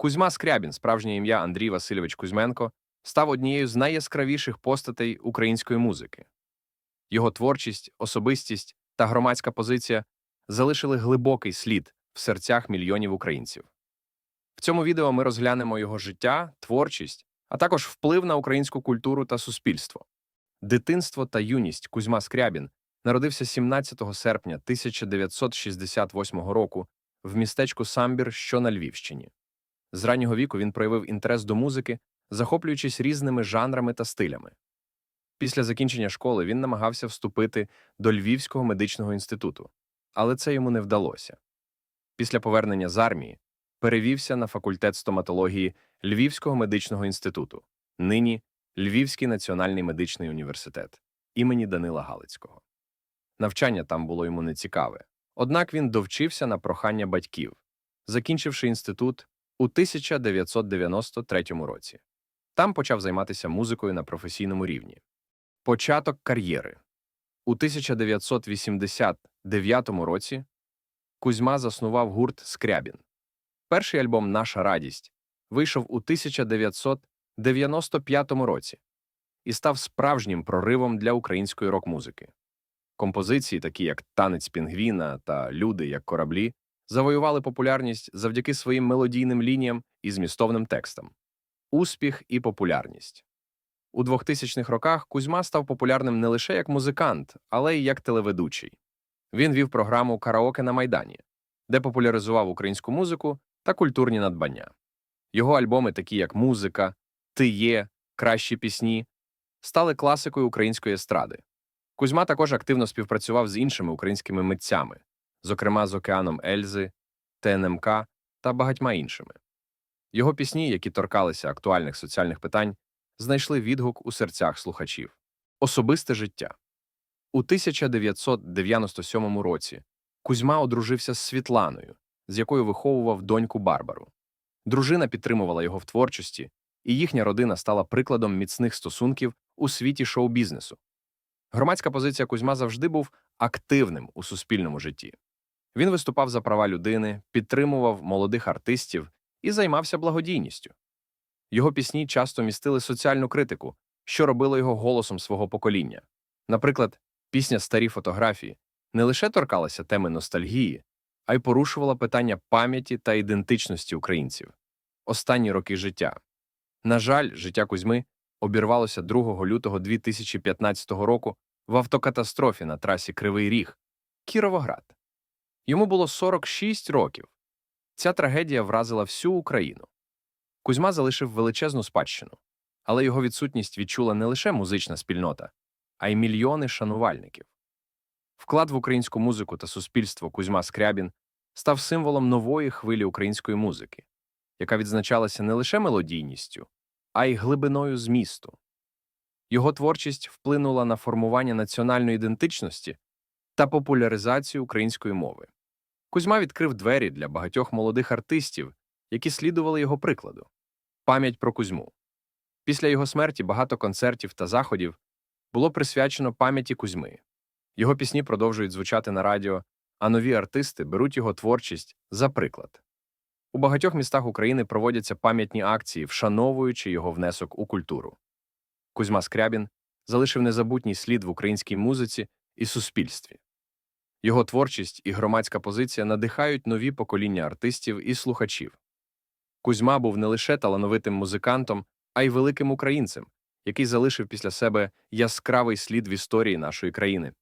Кузьма Скрябін, справжнє ім'я Андрій Васильович Кузьменко, став однією з найяскравіших постатей української музики. Його творчість, особистість та громадська позиція залишили глибокий слід в серцях мільйонів українців. В цьому відео ми розглянемо його життя, творчість, а також вплив на українську культуру та суспільство. Дитинство та юність Кузьма Скрябін народився 17 серпня 1968 року в містечку Самбір, що на Львівщині. З раннього віку він проявив інтерес до музики, захоплюючись різними жанрами та стилями. Після закінчення школи він намагався вступити до Львівського медичного інституту, але це йому не вдалося. Після повернення з армії перевівся на факультет стоматології Львівського медичного інституту, нині Львівський національний медичний університет імені Данила Галицького. Навчання там було йому нецікаве, однак він довчився на прохання батьків, закінчивши інститут у 1993 році. Там почав займатися музикою на професійному рівні. Початок кар'єри. У 1989 році Кузьма заснував гурт Скрябін. Перший альбом Наша радість вийшов у 1995 році і став справжнім проривом для української рок-музики. Композиції, такі як Танець Пінгвіна та Люди як кораблі, завоювали популярність завдяки своїм мелодійним лініям і змістовним текстам. Успіх і популярність. У 2000-х роках Кузьма став популярним не лише як музикант, але й як телеведучий. Він вів програму Караоке на Майдані, де популяризував українську музику та культурні надбання. Його альбоми, такі як Музика, Ти є, Кращі пісні, стали класикою української естради. Кузьма також активно співпрацював з іншими українськими митцями, зокрема з Океаном Ельзи, ТНМК та багатьма іншими. Його пісні, які торкалися актуальних соціальних питань, знайшли відгук у серцях слухачів. Особисте життя. У 1997 році Кузьма одружився з Світланою, з якою виховував доньку Барбару. Дружина підтримувала його в творчості, і їхня родина стала прикладом міцних стосунків у світі шоу-бізнесу. Громадська позиція Кузьма завжди був активним у суспільному житті. Він виступав за права людини, підтримував молодих артистів і займався благодійністю. Його пісні часто містили соціальну критику, що робило його голосом свого покоління. Наприклад, пісня Старі фотографії не лише торкалася теми ностальгії, а й порушувала питання пам'яті та ідентичності українців. Останні роки життя. На жаль, життя Кузьми обірвалося 2 лютого 2015 року в автокатастрофі на трасі Кривий Ріг, Кіровоград. Йому було 46 років. Ця трагедія вразила всю Україну. Кузьма залишив величезну спадщину, але його відсутність відчула не лише музична спільнота, а й мільйони шанувальників. Вклад в українську музику та суспільство Кузьма Скрябін став символом нової хвилі української музики, яка відзначалася не лише мелодійністю, а й глибиною змісту. Його творчість вплинула на формування національної ідентичності та популяризацію української мови. Кузьма відкрив двері для багатьох молодих артистів, які слідували його прикладу. Пам'ять про Кузьму. Після його смерті багато концертів та заходів було присвячено пам'яті Кузьми. Його пісні продовжують звучати на радіо, а нові артисти беруть його творчість за приклад. У багатьох містах України проводяться пам'ятні акції, вшановуючи його внесок у культуру. Кузьма Скрябін залишив незабутній слід в українській музиці і суспільстві. Його творчість і громадська позиція надихають нові покоління артистів і слухачів. Кузьма був не лише талановитим музикантом, а й великим українцем, який залишив після себе яскравий слід в історії нашої країни.